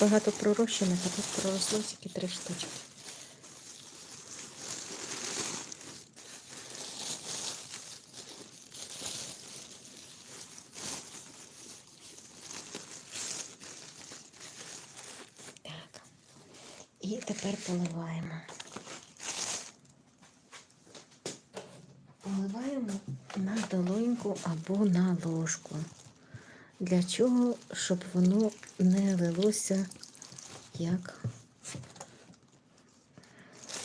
багато пророщених, а тут проросло тільки три штучки. Так. І тепер поливаємо. Поливаємо на долоньку або на ложку. Для чого? Щоб воно не лилося, як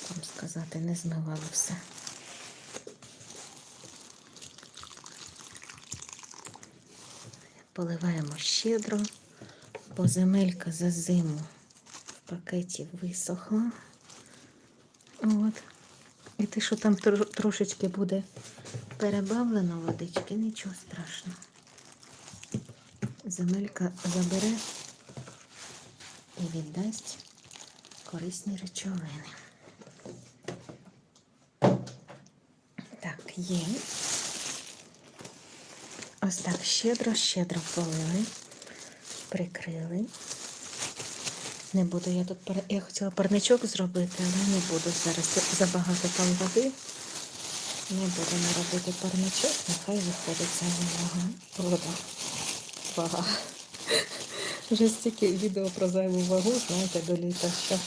вам сказати, не змивало все. Поливаємо щедро, бо земелька за зиму в пакеті висохла. От. І те, що там трошечки буде перебавлено водички, нічого страшного. Земелька забере і віддасть корисні речовини. Так, є. Ось так щедро-щедро полили, прикрили. Не буду я тут я хотіла парничок зробити, але не буду зараз. Забагато там води. Не будемо робити парничок, нехай виходить вага. Вода. Вага. Вже стільки відео про зайву вагу, знаєте, до літа, що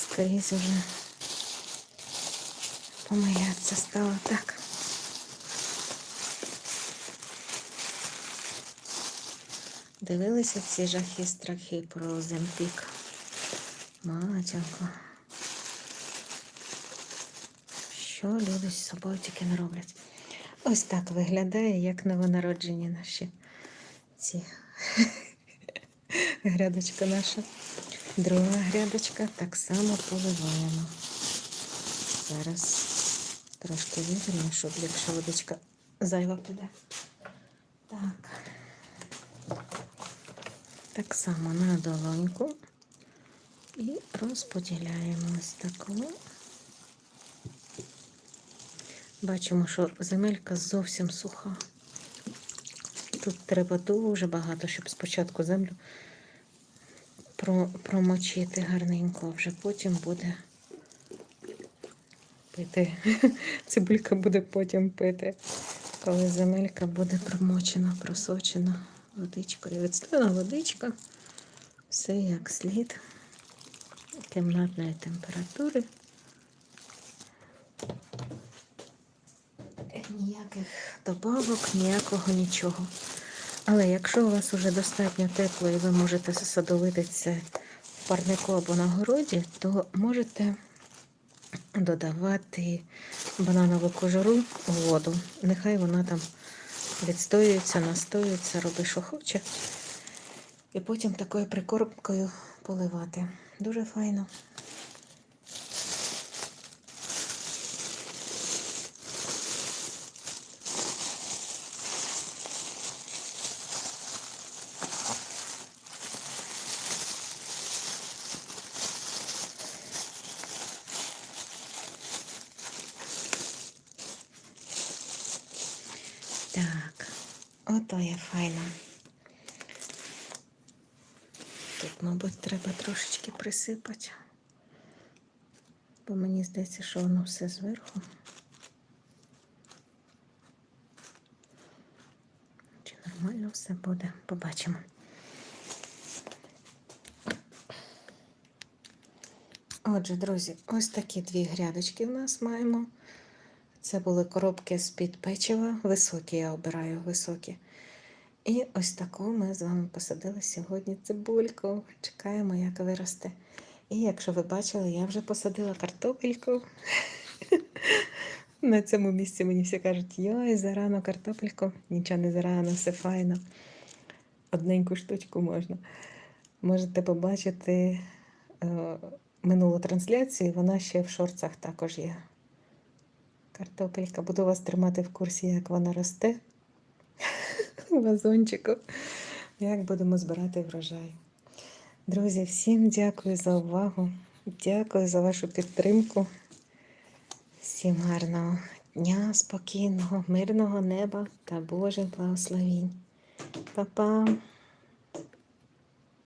скрізь уже помилятися стало так. Дивилися ці жахи страхи про Земпік. Матінко. Що люди з собою тільки не роблять. Ось так виглядає, як новонароджені наші ці грядочка наша. Друга грядочка так само поливаємо. Зараз трошки виверну, щоб якщо водичка зайва піде. Так. Так само на долоньку і розподіляємо ось таку. Бачимо, що земелька зовсім суха. Тут треба дуже багато, щоб спочатку землю промочити гарненько, а вже потім буде пити. Цибулька буде потім пити, коли земелька буде промочена, просочена водичкою. Відстойна водичка, все як слід кімнатної температури. Ніяких добавок, ніякого нічого. Але якщо у вас вже достатньо тепло і ви можете садовити це в парнику або на городі, то можете додавати бананову кожуру у воду. Нехай вона там відстоюється, настоюється, робить, що хоче. І потім такою прикормкою поливати. Дуже файно. Так, ото є файно. Тут, мабуть, треба трошечки присипати. Бо мені здається, що воно все зверху. Чи нормально все буде? Побачимо. Отже, друзі, ось такі дві грядочки в нас маємо. Це були коробки з-під печива. Високі, я обираю високі. І ось таку ми з вами посадили сьогодні цибульку. Чекаємо, як виросте. І якщо ви бачили, я вже посадила картопельку. На цьому місці мені всі кажуть, йой, зарано картопельку. Нічого не зарано, все файно. Одненьку штучку можна. Можете побачити е, минулу трансляцію, вона ще в шорцах також є. Картопелька. Буду вас тримати в курсі, як вона росте вазончику. Як будемо збирати врожай. Друзі, всім дякую за увагу. Дякую за вашу підтримку. Всім гарного дня, спокійного, мирного неба та Божих благословінь. Па-па!